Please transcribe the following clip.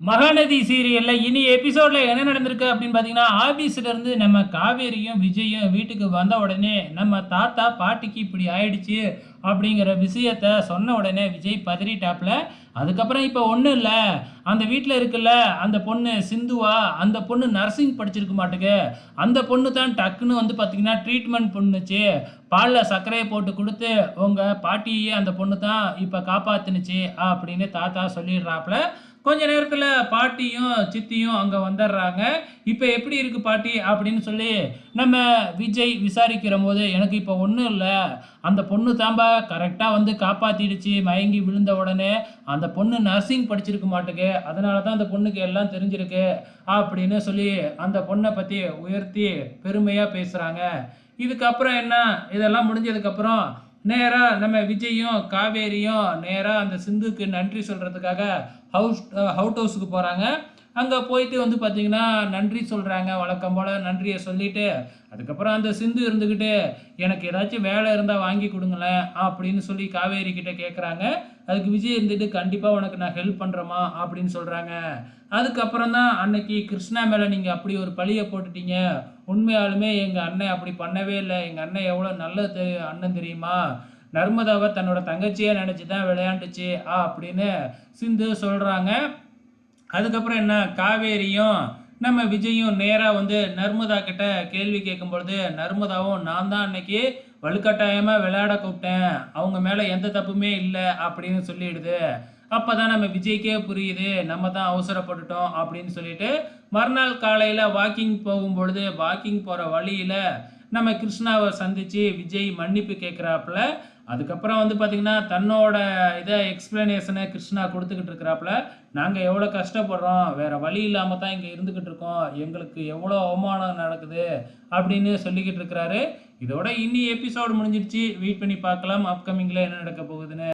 மகாநதி சீரியலில் இனி எபிசோடில் என்ன நடந்திருக்கு அப்படின்னு பார்த்தீங்கன்னா ஆஃபீஸ்லேருந்து நம்ம காவேரியும் விஜயும் வீட்டுக்கு வந்த உடனே நம்ம தாத்தா பாட்டிக்கு இப்படி ஆயிடுச்சு அப்படிங்கிற விஷயத்த சொன்ன உடனே விஜய் பதறிட்டாப்ல. அதுக்கப்புறம் இப்போ ஒன்றும் இல்லை. அந்த வீட்டில் இருக்குல்ல அந்த பொண்ணு சிந்துவா அந்த பொண்ணு நர்சிங் படிச்சிருக்க மாட்டுக்கு. அந்த பொண்ணு தான் டக்குன்னு வந்து பார்த்தீங்கன்னா ட்ரீட்மெண்ட் பண்ணுச்சு. பாலில் சர்க்கரையை போட்டு கொடுத்து உங்கள் பாட்டியே அந்த பொண்ணு தான் இப்போ காப்பாத்துனுச்சு அப்படின்னு தாத்தா சொல்லிடுறாப்புல கொஞ்ச நேரத்தில் பாட்டியும் சித்தியும் அங்கே வந்துடுறாங்க. இப்போ எப்படி இருக்குது பாட்டி அப்படின்னு சொல்லி நம்ம விஜய் விசாரிக்கிற போது எனக்கு இப்போ ஒன்றும் இல்லை. அந்த பொண்ணு தாம்பா கரெக்டாக வந்து காப்பாற்றிடுச்சு மயங்கி விழுந்த உடனே. அந்த பொண்ணு நர்சிங் படிச்சிருக்க மாட்டுக்கு அதனால தான் அந்த பொண்ணுக்கு எல்லாம் தெரிஞ்சிருக்கு அப்படின்னு சொல்லி அந்த பொண்ணை பற்றி உயர்த்தி பெருமையாக பேசுகிறாங்க இதுக்கப்புறம் என்ன? இதெல்லாம் முடிஞ்சதுக்கப்புறம் நேராக நம்ம விஜயும் காவேரியும் நேராக அந்த சிந்துக்கு நன்றி சொல்கிறதுக்காக ஹவுஸ் ஹவுட் ஹவுஸுக்கு போகிறாங்க அங்கே போயிட்டு வந்து பார்த்தீங்கன்னா நன்றி சொல்கிறாங்க வழக்கம் போல் நன்றியை சொல்லிவிட்டு அதுக்கப்புறம் அந்த சிந்து இருந்துக்கிட்டு எனக்கு ஏதாச்சும் வேலை இருந்தால் வாங்கி கொடுங்களேன் அப்படின்னு சொல்லி காவேரி கிட்டே கேட்குறாங்க அதுக்கு விஜய் இருந்துட்டு கண்டிப்பாக உனக்கு நான் ஹெல்ப் பண்ணுறேம்மா அப்படின்னு சொல்கிறாங்க அதுக்கப்புறம் தான் அன்னைக்கு கிருஷ்ணா மேலே நீங்கள் அப்படி ஒரு பழியை போட்டுட்டீங்க. உண்மையாலுமே எங்கள் அண்ணன் அப்படி பண்ணவே இல்லை. எங்கள் அண்ணன் எவ்வளோ நல்ல அண்ணன் தெரியுமா? நர்மதாவை தன்னோட தங்கச்சியாக நினச்சி தான் விளையாண்டுச்சு ஆ அப்படின்னு சிந்து சொல்கிறாங்க அதுக்கப்புறம் என்ன? காவேரியும் நம்ம விஜயும் நேராக வந்து நர்மதா கிட்ட கேள்வி கேட்கும் பொழுது நர்மதாவும் நான் தான் அன்னைக்கு வலுக்கட்டாயமாக விளையாட கூப்பிட்டேன். அவங்க மேலே எந்த தப்புமே இல்லை அப்படின்னு சொல்லிடுது. அப்போ தான் நம்ம விஜய்க்கே புரியுது நம்ம தான் அவசரப்பட்டுட்டோம் அப்படின்னு சொல்லிட்டு மறுநாள் காலையில் வாக்கிங் போகும்பொழுது வாக்கிங் போகிற வழியில் நம்ம கிருஷ்ணாவை சந்தித்து விஜய் மன்னிப்பு கேட்குறாப்புல அதுக்கப்புறம் வந்து பார்த்திங்கன்னா தன்னோட இதை எக்ஸ்பிளனேஷனை கிருஷ்ணா கொடுத்துக்கிட்டு இருக்கிறாப்புல நாங்கள் எவ்வளோ கஷ்டப்படுறோம் வேறு வழி இல்லாமல் தான் இங்கே இருந்துக்கிட்டு இருக்கோம் எங்களுக்கு எவ்வளோ அவமானம் நடக்குது அப்படின்னு சொல்லிக்கிட்டு இருக்கிறாரு. இதோட இன்னி எபிசோடு முடிஞ்சிடுச்சு வெயிட் பண்ணி பார்க்கலாம். அப்கமிங்கில் என்ன நடக்க போகுதுன்னு.